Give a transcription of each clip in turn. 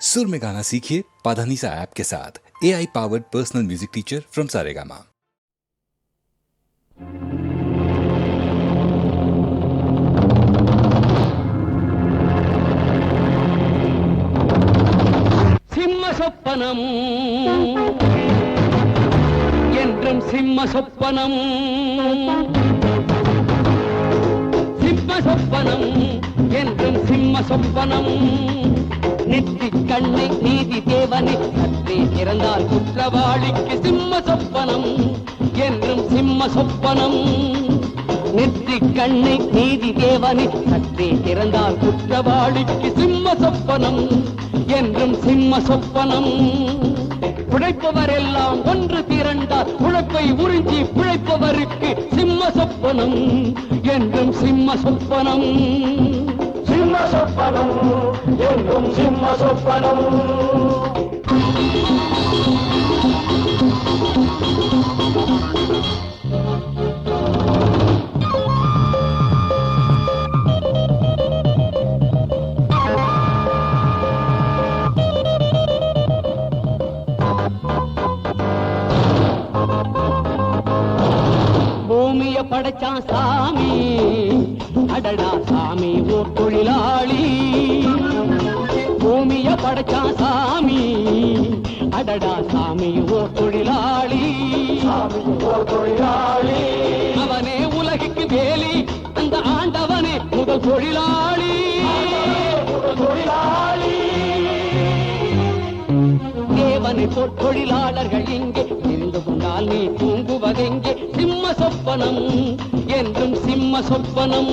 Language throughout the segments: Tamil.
सुर में गाना सीखिए पाधानीसा ऐप के साथ A I powered personal music teacher from Saregama சிம்ம சொப்பனம் என்றும் சிம்ம சொப்பனம் சிம்ம சொப்பனம் என்றும் சிம்ம சொப்பனம். நெற்றி கண்ணை நீதி தேவனை சற்றே திறந்தால் குற்றவாளிக்கு சிம்ம சொப்பனம் என்றும் சிம்ம சொப்பனம். நெற்றி கண்ணை நீதி தேவனை சற்றே திறந்தால் குற்றவாளிக்கு சிம்ம சொப்பனம் என்றும் சிம்ம சொப்பனம். பிழைப்பவர் எல்லாம் ஒன்று திரண்டார் உழைப்பை உறிஞ்சி பிழைப்பவருக்கு சிம்ம சொப்பனம். சிம்ம சொப்பனம் சிம்ம சொப்பனம் எங்கும் சிம்ம சொப்பனம் பூமிய படைச்சான் சாமி. அடடா சாமி ஓர் தொழிலாளி. பூமிய படைச்சான் சாமி. அடடா சாமி ஓர் தொழிலாளி. தொழிலாளி அவனே உலகுக்கு வேலி அந்த ஆண்டவனே முதல் தொழிலாளி. தொழிலாளி தேவனை தொழிலாளர்கள் இங்கே தெரிந்து கொண்டால் நீ தூங்குவதெங்கே? சிம்ம சொப்பனம் என்றும் சிம்ம சொப்பனம்.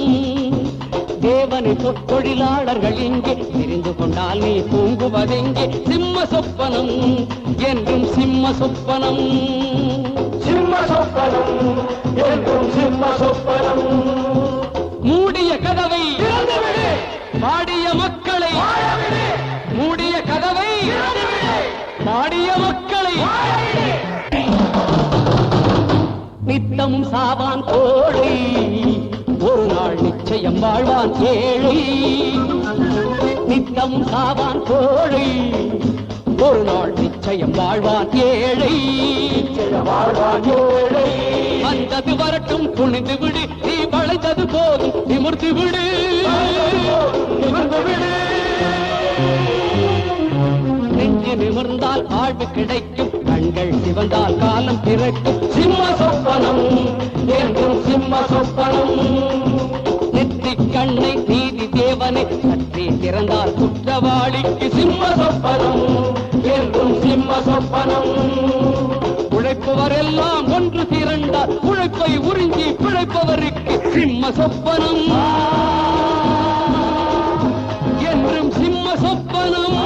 தேவனை தொழிலாளர்கள் இங்கே தெரிந்து கொண்டால் நீ தூங்குவதெங்கே? சிம்ம சொப்பனம் என்றும் சிம்ம சொப்பனம். சிம்ம சொப்பனம் எங்கும் சிம்ம சொப்பனம். மூடிய கதவை பாடிய மக்களை மூடிய கதவை பாடிய மக்களை சாவான் கோழை. ஒரு நாள் நிச்சயம் வாழ்வான் ஏழை நித்தமும் சாவான் கோழை. ஒரு நாள் நிச்சயம் வாழ்வான் ஏழை. வாழ்வான் ஏழை வந்தது வரட்டும் துணிந்து விடு. நீ வளைந்தது போதும் நிமிர்ந்து விடு. நிமிர்ந்து விடு நெஞ்சு நிமிர்ந்தால் வாழ்வு கிடைக்கும். கண்கள் சிவந்தால் காலம் பிறக்கும். சிம்ம சொப்பனம் என்றும் சிம்ம சொப்பனம் நெற்றி கண்ணை நீதி தேவனை சற்றே திறந்தால் குற்றவாளிக்கு சிம்ம சொப்பனம் என்றும் சிம்ம சொப்பனம் உழைப்பவரெல்லாம் ஒன்று திரண்டால் உழைப்பை உறிஞ்சி பிழைப்பவருக்கு சிம்ம சொப்பனம் என்றும் சிம்ம சொப்பனம்